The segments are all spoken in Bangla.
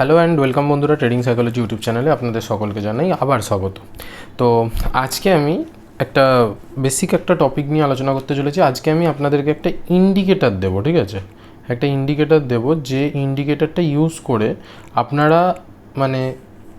হ্যালো অ্যান্ড ওয়েলকাম বন্ধুরা ট্রেডিং সাইকোলজি ইউটিউব চ্যানেলে আপনাদের সকলকে জানাই আবার স্বাগত। তো আজকে আমি একটা বেসিক একটা টপিক নিয়ে আলোচনা করতে চলেছি। আজকে আমি আপনাদেরকে একটা ইন্ডিকেটার দেবো, ঠিক আছে? একটা ইন্ডিকেটার দেবো যে ইন্ডিকেটারটা ইউজ করে আপনারা মানে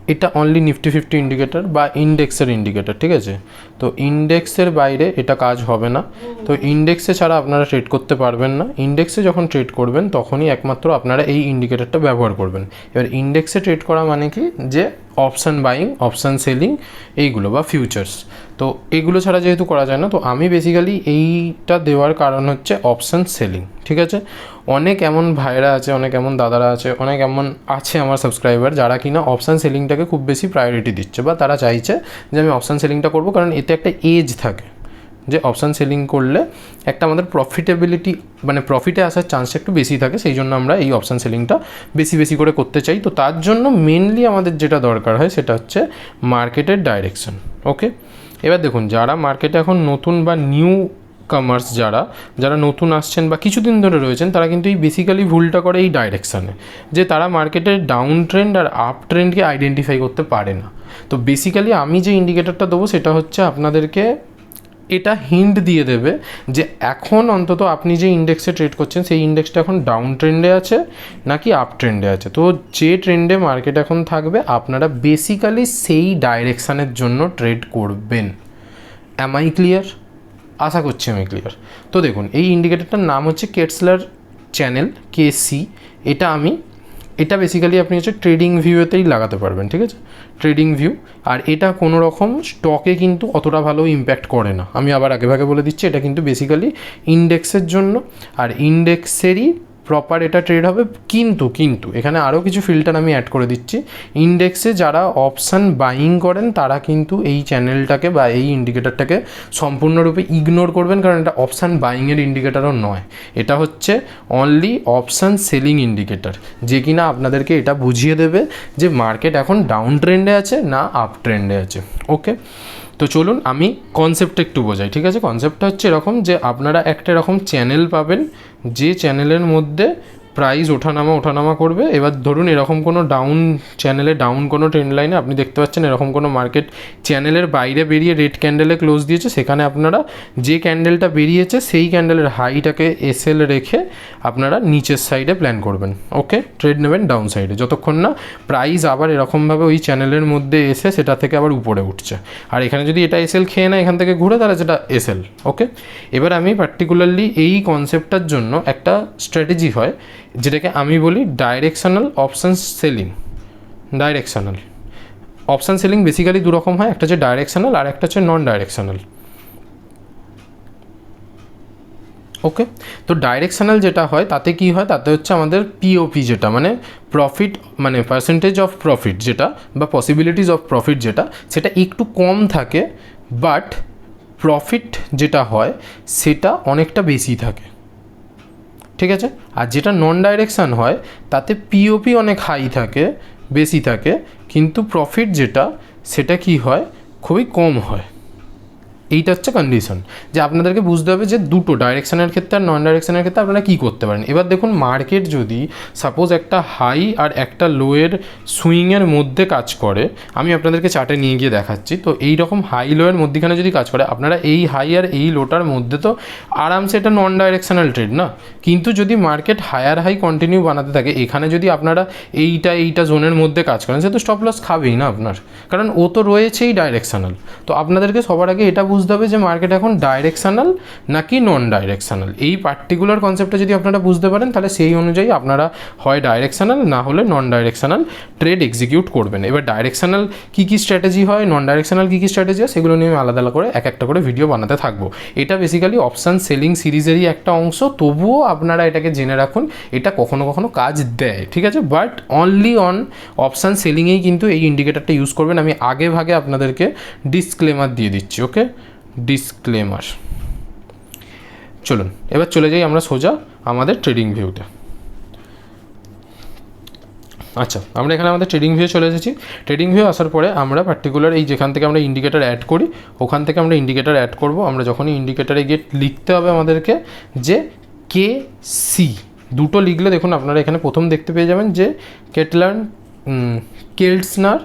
এটা অনলি নিফটি ফিফটি ইন্ডিকেটার বা ইন্ডেক্সের ইন্ডিকেটার ঠিক আছে? তো ইন্ডেক্সের বাইরে এটা কাজ হবে না। তো ইন্ডেক্সে ছাড়া আপনারা ট্রেড করতে পারবেন না। ইন্ডেক্সে যখন ট্রেড করবেন, তখনই একমাত্র আপনারা এই ইন্ডিকেটারটা ব্যবহার করবেন। এবার ইন্ডেক্সে ট্রেড করা মানে কি? যে অপশান বাইং অপশান সেলিং এইগুলো বা ফিউচার্স তো এগুলো ছাড়া যেহেতু করা যায় না, তো আমি বেসিক্যালি এইটা দেওয়ার কারণ হচ্ছে অপশান সেলিং ঠিক আছে? অনেক এমন ভাইরা আছে, অনেক এমন দাদারা আছে, অনেক এমন আছে আমার সাবস্ক্রাইবার যারা কিনা অপশান সেলিংটাকে খুব বেশি প্রায়োরিটি দিচ্ছে বা তারা চাইছে যে আমি অপশান সেলিংটা করব, কারণ এতে একটা এজ থাকে। যে অপশান সেলিং করলে একটা আমাদের প্রফিটেবিলিটি মানে প্রফিটে আসার চান্সটা একটু বেশি থাকে, সেই জন্য আমরা এই অপশান সেলিংটা বেশি বেশি করে করতে চাই। তো তার জন্য মেনলি আমাদের যেটা দরকার হয় সেটা হচ্ছে মার্কেটের ডাইরেকশন ওকে এবার দেখুন, যারা মার্কেটে এখন নতুন বা নিউ কমার্স যারা যারা নতুন আসছেন বা কিছুদিন ধরে রয়েছেন, তারা কিন্তু এই বেসিক্যালি ভুলটা করে এই ডাইরেকশানে যে তারা মার্কেটের ডাউন ট্রেন্ড আর আপ ট্রেন্ডকে আইডেন্টিফাই করতে পারে না। তো বেসিক্যালি আমি যে ইন্ডিকেটরটা দেবো সেটা হচ্ছে আপনাদেরকে এটা হিন্ট দিয়ে দেবে যে এখন অন্তত আপনি যে ইন্ডেক্সে ট্রেড করছেন, সেই ইন্ডেক্সটা এখন ডাউন ট্রেন্ডে আছে নাকি আপ ট্রেন্ডে আছে? তো যে ট্রেন্ডে মার্কেট এখন থাকবে, আপনারা বেসিক্যালি সেই ডাইরেকশানের জন্য ট্রেড করবেন। অ্যাম আই ক্লিয়ার আশা করছি আমি ক্লিয়ার তো দেখুন, এই ইন্ডিকেটারটার নাম হচ্ছে কেটসলার চ্যানেল কে সি এটা আমি, এটা বেসিক্যালি আপনি হচ্ছে ট্রেডিং ভিউতেই লাগাতে পারবেন, ঠিক আছে? ট্রেডিং ভিউ আর এটা কোনো রকম স্টকে কিন্তু অতটা ভালো ইম্প্যাক্ট করে না। আমি আবার আগে ভাগে বলে দিচ্ছি, এটা কিন্তু বেসিক্যালি ইন্ডেক্সের জন্য। আর ইন্ডেক্সেরই প্রপার এটা ট্রেড হবে, কিন্তু কিন্তু, এখানে আরও কিছু ফিল্টার আমি অ্যাড করে দিচ্ছি। ইন্ডেক্সে যারা অপশান বাইং করেন, তারা কিন্তু এই চ্যানেলটাকে বা এই ইন্ডিকেটারটাকে সম্পূর্ণরূপে ইগনোর করবেন, কারণ এটা অপশান বাইংয়ের ইন্ডিকেটারও নয়। এটা হচ্ছে অনলি অপশান সেলিং ইন্ডিকেটার যে কিনা আপনাদেরকে এটা বুঝিয়ে দেবে যে মার্কেট এখন ডাউন ট্রেন্ডে আছে না আপ ট্রেন্ডে আছে। ওকে তো চলুন আমি কনসেপ্টটা একটু বোঝাই, ঠিক আছে? কনসেপ্টটা হচ্ছে এরকম যে আপনারা একটা এরকম চ্যানেল পাবেন যে চ্যানেলের মধ্যে প্রাইস ওঠানামা ওঠানামা করবে। এবার ধরুন এরকম কোনো ডাউন চ্যানেলে ডাউন কোনো ট্রেন্ড লাইনে আপনি দেখতে পাচ্ছেন এরকম কোনো মার্কেট চ্যানেলের বাইরে বেরিয়ে রেড ক্যান্ডেলে ক্লোজ দিয়েছে। সেখানে আপনারা যে ক্যান্ডেলটা বেরিয়েছে, সেই ক্যান্ডেলের হাইটাকে এসএল রেখে আপনারা নিচের সাইডে প্ল্যান করবেন। ওকে ট্রেড নেবেন ডাউন সাইডে যতক্ষণ না প্রাইস আবার এরকমভাবে ওই চ্যানেলের মধ্যে এসে সেটা থেকে আবার উপরে উঠছে। আর এখানে যদি এটা এসএল খেয়ে না এখান থেকে ঘুরে তাহলে সেটা এসএল ওকে এবার আমি পার্টিকুলারলি এই কনসেপ্টটার জন্য একটা স্ট্র্যাটেজি হয়। যেটাকে আমি বলি directional option selling directional option selling basically দু রকম হয়, একটা হচ্ছে ডাইরেকশনাল আর একটা হচ্ছে নন ডাইরেকশনাল ওকে তো ডাইরেকশনাল যেটা হয়, তাতে কি হয়? তাতে হচ্ছে আমাদের পিওপি যেটা মানে প্রফিট মানে পার্সেন্টেজ অফ প্রফিট যেটা বা পসিবিলিটিস অফ প্রফিট যেটা, সেটা একটু কম থাকে বাট প্রফিট যেটা হয়, সেটা অনেকটা বেশি থাকে। ঠিক আছে? আর যেটা নন ডাইরেকশান হয়, তাতে পিওপি অনেক হাই থাকে, বেশি থাকে, কিন্তু প্রফিট যেটা, সেটা কি হয়? খুবই কম হয়। এইটা হচ্ছে কন্ডিশন যে আপনাদেরকে বুঝতে হবে যে দুটো ডাইরেকশনের ক্ষেত্রে আর নন ডাইরেকশনের ক্ষেত্রে আপনারা কী করতে পারেন। এবার দেখুন মার্কেট যদি সাপোজ একটা হাই আর একটা লোয়ের সুইংয়ের মধ্যে কাজ করে, আমি আপনাদেরকে চার্টে নিয়ে গিয়ে দেখাচ্ছি, তো এই রকম হাই লোয়ের মধ্যেখানে যদি কাজ করে, আপনারা এই হাই আর এই লোটার মধ্যে তো আরামসে এটা নন ডাইরেকশনাল ট্রেড না? কিন্তু যদি মার্কেট হায়ার হাই কন্টিনিউ বানাতে থাকে, এখানে যদি আপনারা এইটা এইটা জোনের মধ্যে কাজ করেন, সে তো স্টপ লস খাবেই না আপনার। কারণ ও তো রয়েছেই ডাইরেকশনাল তো আপনাদেরকে সবার আগে এটা বুঝতে হবে যে মার্কেট এখন ডাইরেকশনাল নাকি নন ডাইরেকশনাল এই পার্টিকুলার কনসেপ্টটা যদি আপনারা বুঝতে পারেন, তাহলে সেই অনুযায়ী আপনারা হয় ডাইরেকশনাল না হলে নন ডাইরেকশনাল ট্রেড এক্সিকিউট করবেন। এবার ডাইরেকশনাল কী কী স্ট্র্যাটেজি হয় নন ডাইরেকশনাল কী কী স্ট্র্যাটেজি হয়, সেগুলো নিয়ে আমি আলাদা আলাদা করে এক একটা করে ভিডিও বানাতে থাকব। এটা বেসিক্যালি অপশান সেলিং সিরিজেরই একটা অংশ, তবুও আপনারা এটাকে জেনে রাখুন, এটা কখনো কখনো কাজ দেয়, ঠিক আছে? বাট অনলি অন অপশান সেলিংয়েই কিন্তু এই ইন্ডিকেটারটা ইউজ করবেন। আমি আগে ভাগে আপনাদেরকে ডিসক্লেমার দিয়ে দিচ্ছি ওকে ডিসক্লেমার চলুন, এবার চলে যাই আমরা সোজা আমাদের ট্রেডিং ভিউতে আচ্ছা আমরা এখানে আমাদের ট্রেডিং ভিউ চলে এসেছি। ট্রেডিং ভিউ আসার পরে আমরা পার্টিকুলার এই যেখান থেকে আমরা ইন্ডিকেটার অ্যাড করি, ওখান থেকে আমরা ইন্ডিকেটার অ্যাড করব। আমরা যখনই ইন্ডিকেটারে গিয়ে লিখতে হবে আমাদেরকে যে কে সি দুটো লিখলে দেখুন আপনারা এখানে প্রথম দেখতে পেয়ে যাবেন যে কেটলার্ন কেল্টসনার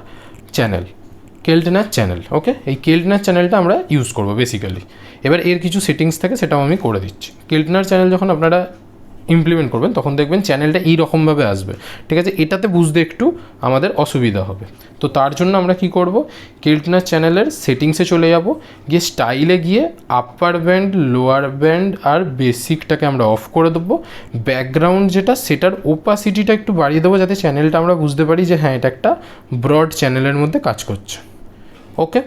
চ্যানেল কেল্টনার চ্যানেল ওকে এই কেল্টনার চ্যানেলটা আমরা ইউজ করব বেসিক্যালি এবার এর কিছু সেটিংস থাকে, সেটাও আমি করে দিচ্ছি। কেল্টনার চ্যানেল যখন আপনারা ইমপ্লিমেন্ট করবেন, তখন দেখবেন চ্যানেলটা এই রকমভাবে আসবে। ঠিক আছে? এটাতে বুঝতে একটু আমাদের অসুবিধা হবে। তো তার জন্য আমরা কি করব? কেল্টনার চ্যানেলের সেটিংসে চলে যাব। গিয়ে স্টাইলে গিয়ে আপার ব্যান্ড লোয়ার ব্যান্ড আর বেসিকটাকে আমরা অফ করে দেবো। ব্যাকগ্রাউন্ড যেটা, সেটার ওপাসিটিটা একটু বাড়িয়ে দেবো, যাতে চ্যানেলটা আমরা বুঝতে পারি যে হ্যাঁ এটা একটা ব্রড চ্যানেলের মধ্যে কাজ করছে। ওকে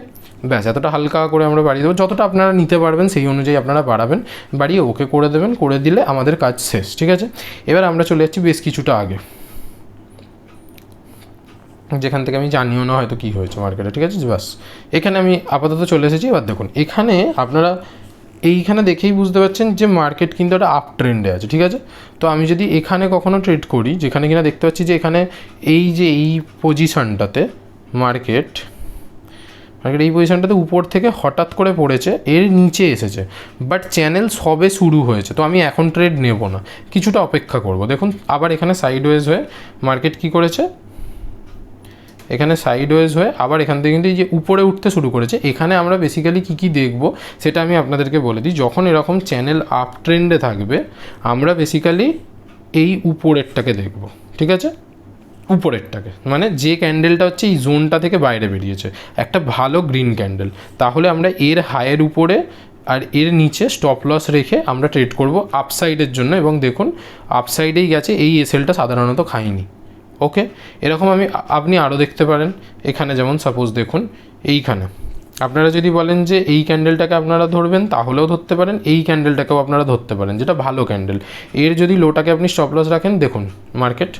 ব্যাস, এতটা হালকা করে আমরা বাড়িয়ে দেবো। যতটা আপনারা নিতে পারবেন সেই অনুযায়ী আপনারা বাড়াবেন। বাড়িয়ে ওকে করে দেবেন। করে দিলে আমাদের কাজ শেষ, ঠিক আছে? এবার আমরা চলে যাচ্ছি বেশ কিছুটা আগে। যেখান থেকে আমি জানিও না হয়তো কী হয়েছে মার্কেটে ঠিক আছে? ব্যাস, এখানে আমি আপাতত চলে এসেছি। এবার দেখুন, এখানে আপনারা এইখানে দেখেই বুঝতে পারছেন যে মার্কেট কিন্তু একটা আপ ট্রেন্ডে আছে, ঠিক আছে? তো আমি যদি এখানে কখনো ট্রেড করি, যেখানে কিনা দেখতে পাচ্ছি যে এখানে এই যে এই পজিশনটাতে মার্কেট মার্কেট এই পজিশনটাতে উপর থেকে হঠাৎ করে পড়েছে, এর নিচে এসেছে। বাট চ্যানেল সবে শুরু হয়েছে, তো আমি এখন ট্রেড নেব না। কিছুটা অপেক্ষা করব। দেখুন, আবার এখানে সাইডওয়েজ হয়ে মার্কেট কি করেছে? এখানে সাইডওয়েজ হয়ে আবার এখান থেকে কিন্তু এই যে উপরে উঠতে শুরু করেছে, এখানে আমরা বেসিক্যালি কী কী দেখব সেটা আমি আপনাদেরকে বলে দিই। যখন এরকম চ্যানেল আপ ট্রেন্ডে থাকবে, আমরা বেসিক্যালি এই উপরেরটাকে দেখব। ঠিক আছে? উপরেরটাকে। মানে যে ক্যান্ডেলটা হচ্ছে এই জোনটা থেকে বাইরে বেরিয়েছে। একটা ভালো গ্রিন ক্যান্ডেল তাহলে আমরা এর হায়ের উপরে আর এর নিচে স্টপ লস রেখে আমরা ট্রেড করব আপসাইডের জন্য। এবং দেখুন আপসাইডেই গেছে, এই এসএলটা সাধারণত খায়নি ওকে? এরকম আমি আপনি আরও দেখতে পারেন। এখানে যেমন সাপোজ দেখুন, এইখানে। আপনারা যদি বলেন যে এই ক্যান্ডেলটাকে আপনারা ধরবেন, তাহলেও ধরতে পারেন। এই ক্যান্ডেলটাকেও আপনারা ধরতে পারেন, যেটা ভালো ক্যান্ডেল এর যদি লোটাকে আপনি স্টপ লস রাখেন, দেখুন মার্কেট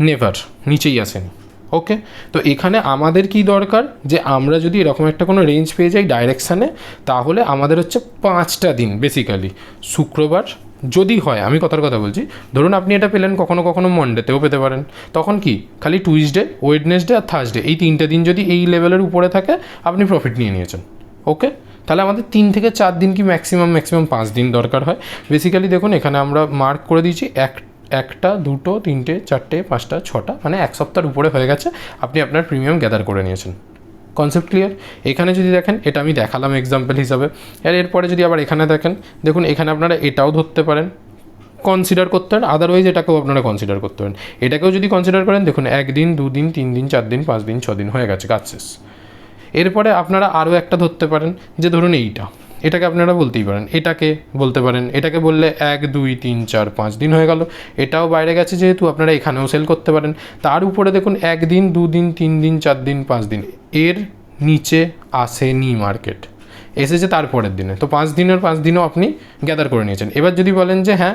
নেভার নিচেই আসেনি। ওকে তো এখানে আমাদের কি দরকার? যে আমরা যদি এরকম একটা কোনো রেঞ্জ পেয়ে যাই ডাইরেকশানে তাহলে আমাদের হচ্ছে পাঁচটা দিন বেসিক্যালি শুক্রবার যদি হয়, আমি কথার কথা বলছি, ধরুন আপনি এটা পেলেন কখনো কখনো মন্ডেতেও পেতে পারেন। তখন কি? খালি টুইসডে ওয়েডনেসডে আর থার্সডে এই তিনটে দিন যদি এই লেভেলের উপরে থাকে, আপনি প্রফিট নিয়ে নিয়েছেন। ওকে তাহলে আমাদের তিন থেকে চার দিন কি ম্যাক্সিমাম ম্যাক্সিমাম পাঁচ দিন দরকার হয়। বেসিক্যালি দেখুন, এখানে আমরা মার্ক করে দিয়েছি এক একটা, দুটো, তিনটে, চারটে, পাঁচটা, ছটা মানে এক সপ্তাহের উপরে হয়ে গেছে। আপনি আপনার প্রিমিয়াম গ্যাদার করে নিয়েছেন। কনসেপ্ট ক্লিয়ার এখানে যদি দেখেন, এটা আমি দেখালাম এক্সাম্পল হিসাবে। আর এরপরে যদি আবার এখানে দেখেন, দেখুন, এখানে আপনারা এটাও ধরতে পারেন। কনসিডার করতে পারেন আদারওয়াইজ এটাকেও আপনারা কনসিডার করতে পারেন। এটাকেও যদি কনসিডার করেন, দেখুন, একদিন, দুদিন তিন দিন চার দিন পাঁচ দিন ছ দিন হয়ে গেছে, কাজ শেষ। এরপরে আপনারা আরও একটা ধরতে পারেন, যে ধরুন এইটা। এটাকে আপনারা বলতেই পারেন, এটাকে বলতে পারেন, এটাকে বললে এক, দুই, তিন, চার, পাঁচ দিন হয়ে গেল। এটাও বাইরে গেছে যেহেতু আপনারা এখানেও সেল করতে পারেন। তার উপরে দেখুন একদিন দুদিন তিন দিন, চার দিন, পাঁচ দিন, এর নিচে আসেনি মার্কেট এসেছে তারপরের দিনে। তো পাঁচ দিনের, পাঁচ দিনও আপনি গ্যাদার করে নিয়েছেন। এবার যদি বলেন যে হ্যাঁ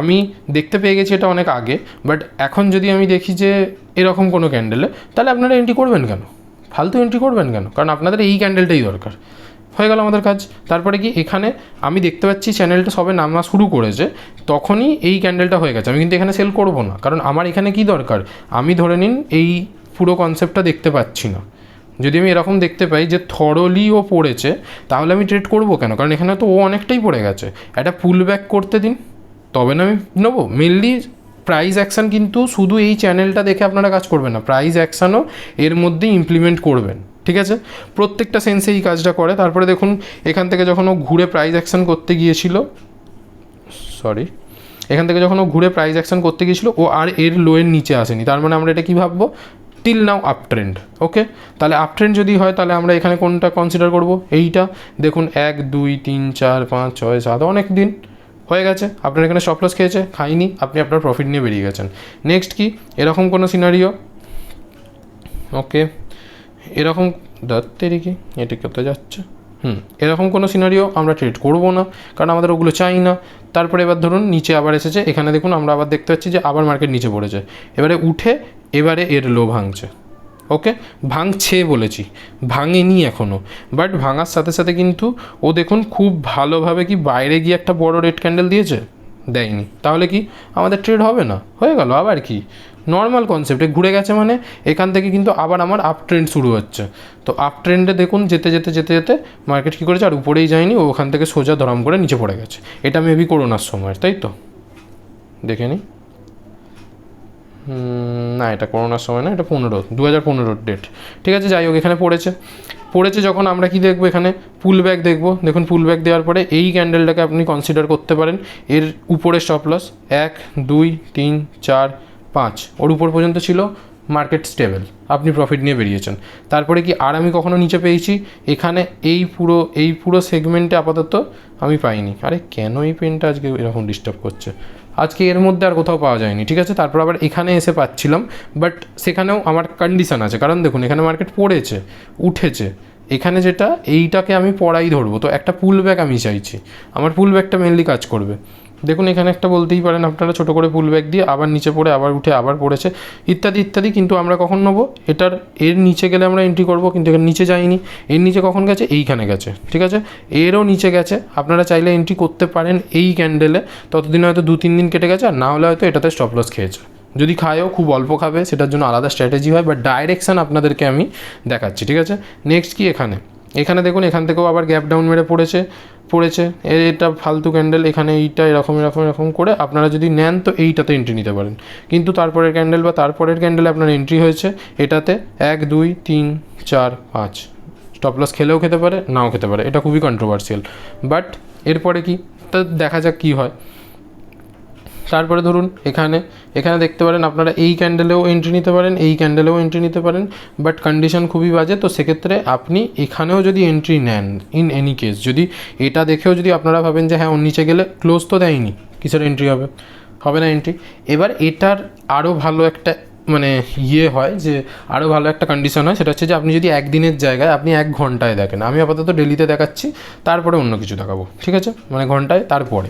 আমি দেখতে পেয়ে গেছি এটা অনেক আগে বাট এখন যদি আমি দেখি যে এরকম কোনো ক্যান্ডেলে তাহলে আপনারা এন্ট্রি করবেন কেন? ফালতু এন্ট্রি করবেন কেন? কারণ আপনাদের এই ক্যান্ডেলটাই দরকার। হয়ে গেল আমাদের কাজ। তারপরে কি এখানে আমি দেখতে পাচ্ছি চ্যানেলটা সবে নামা শুরু করেছে, তখনই এই ক্যান্ডেলটা হয়ে গেছে। আমি কিন্তু এখানে সেল করব না, কারণ আমার এখানে কি দরকার? আমি ধরে নিন এই পুরো কনসেপ্টটা দেখতে পাচ্ছি না। যদি আমি এরকম দেখতে পাই যে থরলি ও পড়েছে, তাহলে আমি ট্রেড করব কেন? কারণ এখানে তো ও অনেকটাই পড়ে গেছে। একটা পুল ব্যাক করতে দিন, তবে না আমি নেব। মেনলি প্রাইস অ্যাকশান কিন্তু শুধু এই চ্যানেলটা দেখে আপনারা কাজ করবেন না প্রাইস অ্যাকশানও এর মধ্যেই ইমপ্লিমেন্ট করবেন। ঠিক আছে? প্রত্যেকটা সেন্সে এই কাজটা করে। তারপরে দেখুন, এখান থেকে যখন ও ঘুরে প্রাইস অ্যাকশন করতে গিয়েছিল সরি এখান থেকে যখন ও ঘুরে প্রাইস অ্যাকশন করতে গিয়েছিল, ও আর এর লোয়ের নিচে আসেনি। তার মানে আমরা এটা কী ভাববো? Till now up trend okay তাহলে আপ ট্রেন্ড যদি হয়, তাহলে আমরা এখানে কোনটা কনসিডার করব? এইটা। দেখুন, এক, দুই, তিন, চার, পাঁচ, ছয়, সাত, অনেক দিন হয়ে গেছে। আপনার এখানে স্টপলস খেয়েছে, খাইনি, আপনি আপনার প্রফিট নিয়ে বেরিয়ে গেছেন। নেক্সট কি? এরকম কোনো সিনারিও ওকে এরকম দত্তেরই কি? এটা কোথায় যাচ্ছে। হুম, এরকম কোনো সিনারিও আমরা ট্রেড করব না, কারণ আমাদের ওগুলো চাই না। তারপরে এবার ধরুন নিচে আবার এসেছে, এখানে দেখুন আমরা আবার দেখতে পাচ্ছি যে আবার মার্কেট নিচে পড়েছে এবারে উঠে, এবারে এর লো ভাঙছে। ওকে? ভাঙছে বলেছি। ভাঙেনি এখনও বাট ভাঙার সাথে সাথে কিন্তু ও দেখুন খুব ভালোভাবে কি বাইরে গিয়ে একটা বড় রেড ক্যান্ডেল দিয়েছে? দেয়নি। তাহলে কি আমাদের ট্রেড হবে না? হয়ে গেল। আবার কি? নর্মাল কনসেপ্টে ঘুরে গেছে মানে এখান থেকে কিন্তু আবার আমার আপ ট্রেন্ড শুরু হচ্ছে। তো আপ ট্রেন্ডে দেখুন যেতে যেতে যেতে যেতে মার্কেট কী করেছে আর উপরেই যায়নি, ও ওখান থেকে সোজা ধরাম করে নিচে পড়ে গেছে। এটা মেবি করোনার সময়, তাই তো? দেখে নিই না, এটা করোনার সময় না, এটা পনেরো দু হাজার পনেরোর ডেট ঠিক আছে, যাই হোক, এখানে পড়েছে। পড়েছে যখন আমরা কি দেখব এখানে? পুল ব্যাক দেখব। দেখুন পুল ব্যাক দেওয়ার পরে এই ক্যান্ডেলটাকে আপনি কনসিডার করতে পারেন। এর উপরে স্টপ লস এক, দুই, তিন, চার পাঁচ, ওর উপর পর্যন্ত ছিল মার্কেট স্টেবল আপনি প্রফিট নিয়ে বেরিয়েছেন। তারপরে কি আর আমি কখনো নিচে পেয়েছি? এখানে এই পুরো এই পুরো সেগমেন্টে আপাতত আমি পাইনি। আরে কেন এই পেনটা আজকে এরকম ডিস্টার্ব করছে? আজকে এর মধ্যে আর কোথাও পাওয়া যায়নি, ঠিক আছে? তারপর আবার এখানে এসে পাচ্ছিলাম বাট সেখানেও আমার কন্ডিশন আছে। কারণ দেখুন, এখানে মার্কেট পড়েছে, উঠেছে। এখানে যেটা, এইটাকে আমি পড়াই ধরবো। তো একটা পুল ব্যাক আমি চাইছি। আমার পুল ব্যাকটা মেনলি কাজ করবে। দেখুন, এখানে একটা বলতেই পারেন, আপনারা ছোটো করে পুল ব্যাগ দিয়ে আবার নিচে পড়ে, আবার উঠে আবার পড়েছে। ইত্যাদি ইত্যাদি কিন্তু আমরা কখন নেব? এটার, এর নিচে গেলে আমরা এন্ট্রি করব, কিন্তু এখানে নিচে যাইনি। এর নিচে কখন গেছে? এইখানে গেছে, ঠিক আছে? এরও নিচে গেছে। আপনারা চাইলে এন্ট্রি করতে পারেন এই ক্যান্ডেলে ততদিন হয়তো দু, তিন দিন কেটে গেছে, আর না হলে হয়তো এটাতে স্টপ লস খেয়েছে। যদি খায়ও, খুব অল্প খাবে, সেটার জন্য আলাদা স্ট্র্যাটেজি হয় বাট ডাইরেকশান আপনাদেরকে আমি দেখাচ্ছি, ঠিক আছে? নেক্সট কি এখানে? এখানে দেখুন, এখান থেকেও আবার গ্যাপ ডাউন মেরে পড়েছে পড়েছে। এটা ফালতু ক্যান্ডেল এখানে এইটা এরকম এরকম এরকম করে আপনারা যদি নেন, তো এইটাতে এন্ট্রি নিতে পারেন। কিন্তু তারপরের ক্যান্ডেল বা তারপরের ক্যান্ডেলে আপনার এন্ট্রি হয়েছে, এটাতে এক, দুই, তিন, চার, পাঁচ। স্টপ লস খেলেও খেতে পারে, নাও খেতে পারে। এটা খুবই কন্ট্রোভার্সিয়াল বাট এরপরে কি? তা দেখা যাক কী হয়। তারপরে ধরুন এখানে এখানে দেখতে পারেন আপনারা এই ক্যান্ডেলেও এন্ট্রি নিতে পারেন, এই ক্যান্ডেলেও এন্ট্রি নিতে পারেন বাট কন্ডিশন খুবই বাজে, তো সেক্ষেত্রে আপনি এখানেও যদি এন্ট্রি নেন ইন এনি কেস যদি এটা দেখেও যদি আপনারা ভাবেন যে হ্যাঁ ওর নিচে গেলে ক্লোজ তো দেয়নি, কিসের এন্ট্রি হবে? হবে না এন্ট্রি এবার এটার আরও ভালো একটা মানে ইয়ে হয় যে আরও ভালো একটা কন্ডিশন হয়, সেটা হচ্ছে যে আপনি যদি একদিনের জায়গায়, আপনি এক ঘন্টায় দেখেন, আমি আপাতত ডেলিতে দেখাচ্ছি, তারপরে অন্য কিছু দেখাবো, ঠিক আছে? মানে ঘন্টায়, তারপরে।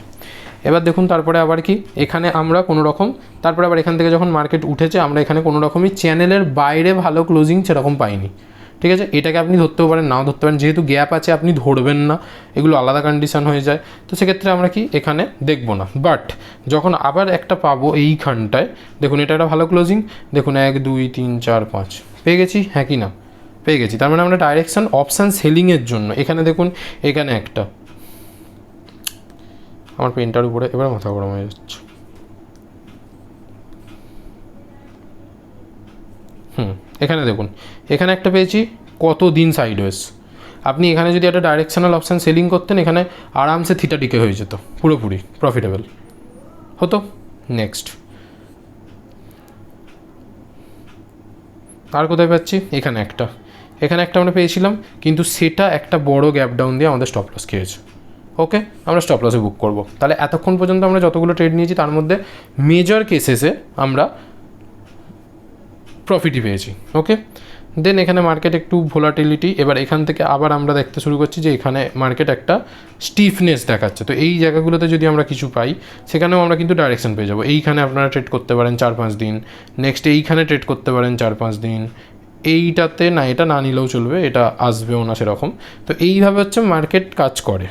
এবার দেখুন তারপরে আবার কি? এখানে আমরা কোনো রকম, তারপরে আবার এখান থেকে যখন মার্কেট উঠেছে, আমরা এখানে কোনো রকমই চ্যানেলের বাইরে ভালো ক্লোজিং সেরকম পাইনি। ঠিক আছে? এটাকে আপনি ধরতেও পারেন, নাও ধরতে পারেন, যেহেতু গ্যাপ আছে, আপনি ধরবেন না। এগুলো আলাদা কন্ডিশন হয়ে যায়। তো সেক্ষেত্রে আমরা কি এখানে দেখব না। বাট যখন আবার একটা পাবো এইখানটায়, দেখুন এটা একটা ভালো ক্লোজিং দেখুন এক, দুই, তিন, চার, পাঁচ। পেয়ে গেছি? হ্যাঁ কি না? পেয়ে গেছি। তার মানে আমরা ডাইরেকশান অপশান সেলিংয়ের জন্য, এখানে দেখুন, এখানে একটা। আমার পেনটার উপরে এবার মাথা গরম হয়ে যাচ্ছে। হুম, এখানে দেখুন, এখানে একটা পেয়েছি কত দিন সাইডওয়েজ আপনি এখানে যদি একটা ডাইরেকশনাল অপশান সেলিং করতেন, এখানে আরামসে থিটা টিকে হয়ে যেত, পুরোপুরি প্রফিটেবল হতো? নেক্সট আর কোথায় পাচ্ছি? এখানে একটা। এখানে একটা আমরা পেয়েছিলাম, কিন্তু সেটা একটা বড় গ্যাপ ডাউন দিয়ে আমাদের স্টপ লস খেয়েছে। ওকে, আমরা স্টপ লসে বুক করব। তাহলে এতক্ষণ পর্যন্ত আমরা যতগুলো ট্রেড নিয়েছি, তার মধ্যে মেজর কেসেসে আমরা প্রফিটই পেয়েছি, ওকে? দেন এখানে মার্কেট একটু ভোলাটিলিটি এবার এখান থেকে আবার আমরা দেখতে শুরু করছি যে এখানে মার্কেট একটা স্টিফনেস দেখাচ্ছে। তো এই জায়গাগুলোতে যদি আমরা কিছু পাই, সেখানেও আমরা কিন্তু ডাইরেকশন পেয়ে যাব। এইখানে আপনারা ট্রেড করতে পারেন চার পাঁচ দিন নেক্সট এইখানে ট্রেড করতে পারেন চার পাঁচ দিন। এইটাতে না, এটা না নিলেও চলবে, এটা আসবেও না সেরকম। তো এইভাবে হচ্ছে মার্কেট কাজ করে।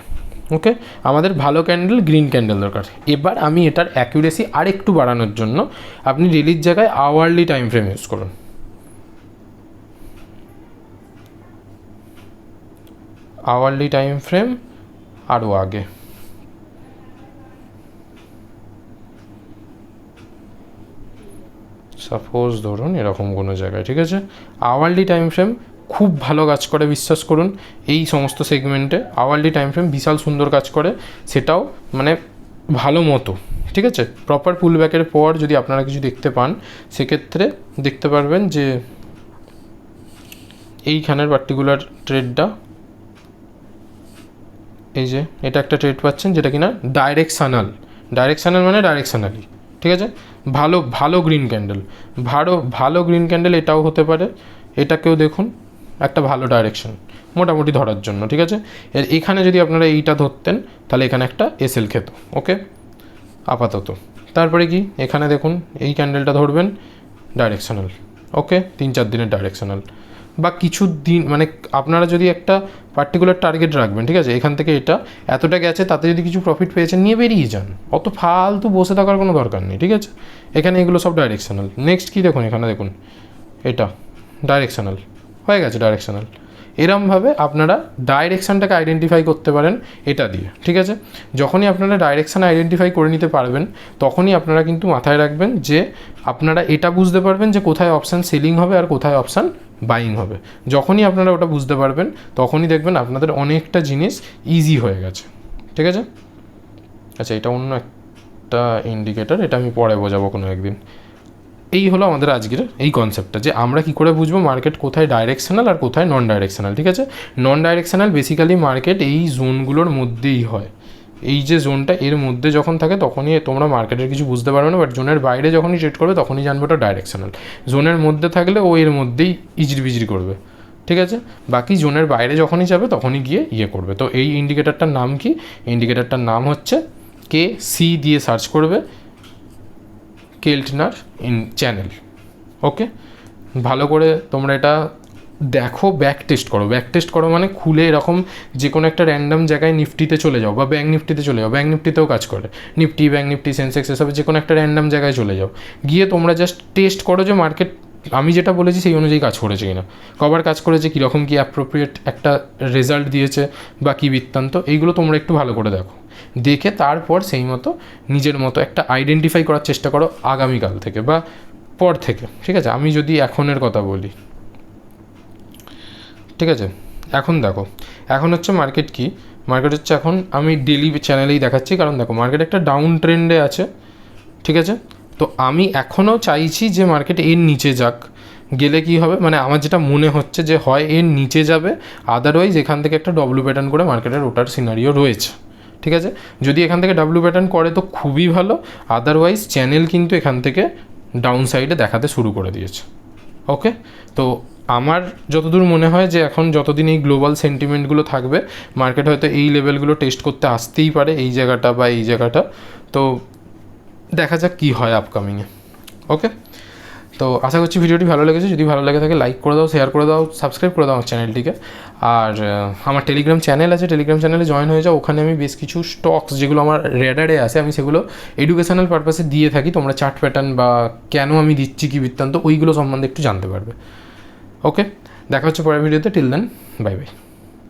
ওকে? আমাদের ভালো ক্যান্ডেল গ্রিন ক্যান্ডেল দরকার। এবার আমি এটার অ্যাকুরেসি আর একটু বাড়ানোর জন্য আপনি ডেলির জায়গায় আওয়ারলি টাইম ফ্রেম ইউজ করুন। আওয়ারলি টাইম ফ্রেম আরও আগে। সাপোজ ধরুন এরকম কোনো জায়গায়, ঠিক আছে? আওয়ারলি টাইম ফ্রেম খুব ভালো কাজ করে, বিশ্বাস করুন। এই সমস্ত সেগমেন্টে আওয়ারলি টাইম ফ্রেম বিশাল সুন্দর কাজ করে। সেটাও মানে ভালো মতো, ঠিক আছে? প্রপার পুল ব্যাকের পর যদি আপনারা কিছু দেখতে পান, সেক্ষেত্রে দেখতে পারবেন যে এইখানের পার্টিকুলার ট্রেডটা এই যে এটা একটা ট্রেড পাচ্ছেন যেটা কিনা ডাইরেকশনাল ডাইরেকশনাল মানে ডাইরেকশনালি ঠিক আছে? ভালো ভালো গ্রিন ক্যান্ডেল ভালো ভালো গ্রিন ক্যান্ডেল এটাও হতে পারে। এটাকেও দেখুন একটা ভালো ডাইরেকশন মোটামুটি ধরার জন্য, ঠিক আছে? এর এখানে যদি আপনারা এইটা ধরতেন, তাহলে এখানে একটা এসএল খেত ওকে আপাতত। তারপরে কি? এখানে দেখুন, এই ক্যান্ডেলটা ধরবেন ডাইরেকশনাল ওকে তিন চার দিনের ডাইরেকশনাল বা কিছু দিন মানে আপনারা যদি একটা পার্টিকুলার টার্গেট রাখবেন, ঠিক আছে? এখান থেকে এটা এতটা গেছে, তাতে যদি কিছু প্রফিট পেয়েছেন, নিয়ে বেরিয়ে যান। অত ফালতু বসে থাকার কোনো দরকার নেই, ঠিক আছে? এখানে এগুলো সব ডাইরেকশনাল নেক্সট কী দেখুন? এখানে দেখুন, এটা ডাইরেকশনাল হয়ে গেছে ডাইরেকশনাল এরমভাবে আপনারা ডাইরেকশানটাকে আইডেন্টিফাই করতে পারেন এটা দিয়ে, ঠিক আছে? যখনই আপনারা ডাইরেকশান আইডেন্টিফাই করে নিতে পারবেন, তখনই আপনারা কিন্তু মাথায় রাখবেন যে আপনারা এটা বুঝতে পারবেন যে কোথায় অপশান সেলিং হবে আর কোথায় অপশান বাইং হবে। যখনই আপনারা ওটা বুঝতে পারবেন, তখনই দেখবেন আপনাদের অনেকটা জিনিস ইজি হয়ে গেছে, ঠিক আছে? আচ্ছা এটা অন্য একটা ইন্ডিকেটার এটা আমি পরে বোঝাবো কোনো একদিন। এই হলো আমাদের আজকের এই কনসেপ্টটা যে আমরা কি করে বুঝব মার্কেট কোথায় ডাইরেকশনাল আর কোথায় নন ডাইরেকশনাল ঠিক আছে? নন ডাইরেকশনাল বেসিক্যালি মার্কেট এই জোনগুলোর মধ্যেই হয়। এই যে জোনটা এর মধ্যে যখন থাকে তখনই তোমরা মার্কেটের কিছু বুঝতে পারবে না বাট জোনের বাইরে যখনই ট্রেড করবে তখনই জানবে ওটা ডাইরেকশনাল জোনের মধ্যে থাকলে ও এর মধ্যেই ইজরি বিজরি করবে, ঠিক আছে? বাকি জোনের বাইরে যখনই যাবে তখনই গিয়ে ইয়ে করবে। তো এই ইন্ডিকেটারটার নাম কি? ইন্ডিকেটারটার নাম হচ্ছে কে সি দিয়ে সার্চ করবে। কেল্টনার ইন চ্যানেল ওকে ভালো করে তোমরা এটা দেখো ব্যাক টেস্ট করো। ব্যাক টেস্ট করো মানে খুলে এরকম যে কোনো একটা র্যান্ডাম জায়গায় নিফটিতে চলে যাও বা ব্যাঙ্ক নিফটিতে চলে যাও। ব্যাঙ্ক নিফটিতেও কাজ করে। নিফটি ব্যাঙ্ক নিফটি সেন্সেক্স এসবে যে কোনো একটা র্যান্ডাম জায়গায় চলে যাও। গিয়ে তোমরা জাস্ট টেস্ট করো যে মার্কেট আমি যেটা বলেছি সেই অনুযায়ী কাজ করেছে কিনা। কবার কাজ করেছে, কীরকম কী অ্যাপ্রোপ্রিয়েট একটা রেজাল্ট দিয়েছে বা কী বৃত্তান্ত, এইগুলো তোমরা একটু ভালো করে দেখো। দেখে তারপর সেই মতো নিজের মতো একটা আইডেন্টিফাই করার চেষ্টা করো আগামীকাল থেকে বা পর থেকে, ঠিক আছে? আমি যদি এখনের কথা বলি, ঠিক আছে? এখন দেখো, এখন হচ্ছে মার্কেট কি? মার্কেট হচ্ছে এখন আমি ডেলি চ্যানেলেই দেখাচ্ছি, কারণ দেখো মার্কেট একটা ডাউন ট্রেন্ডে আছে, ঠিক আছে? তো আমি এখনও চাইছি যে মার্কেট এর নিচে যাক, গেলে কি হবে? মানে আমার যেটা মনে হচ্ছে যে হয় এর নিচে যাবে আদারওয়াইজ এখান থেকে একটা ডব্লু প্যাটার্ন করে মার্কেটের ওটার সিনারিও রয়েছে। ঠিক আছে? যদি এখান থেকে ডাব্লু প্যাটার্ন করে তো খুবই ভালো আদারওয়াইজ চ্যানেল কিন্তু এখান থেকে ডাউন সাইডে দেখাতে শুরু করে দিয়েছে। ওকে তো আমার যতদূর মনে হয় যে এখন যতদিন এই গ্লোবাল সেন্টিমেন্টগুলো থাকবে মার্কেট হয়তো এই লেভেলগুলো টেস্ট করতে আসতেই পারে, এই জায়গাটা বা এই জায়গাটা। তো দেখা যাক কী হয় আপকামিংয়ে ওকে তো আশা করছি ভিডিওটি ভালো লেগেছে। যদি ভালো লেগে থাকে লাইক করে দাও শেয়ার করে দাও সাবস্ক্রাইব করে দাও আমার চ্যানেলটিকে আর আমার টেলিগ্রাম চ্যানেল আছে টেলিগ্রাম চ্যানেলে জয়েন হয়ে যাও। ওখানে আমি বেশ কিছু স্টকস যেগুলো আমার রেডারে আছে, আমি সেগুলো এডুকেশনাল পারপাসে দিয়ে থাকি। তোমরা চার্ট প্যাটার্ন বা কেন আমি দিচ্ছি, কি বৃত্তান্ত, ওইগুলো সম্বন্ধে একটু জানতে পারবে। ওকে দেখা হচ্ছে পরের ভিডিওতে। Till then bye bye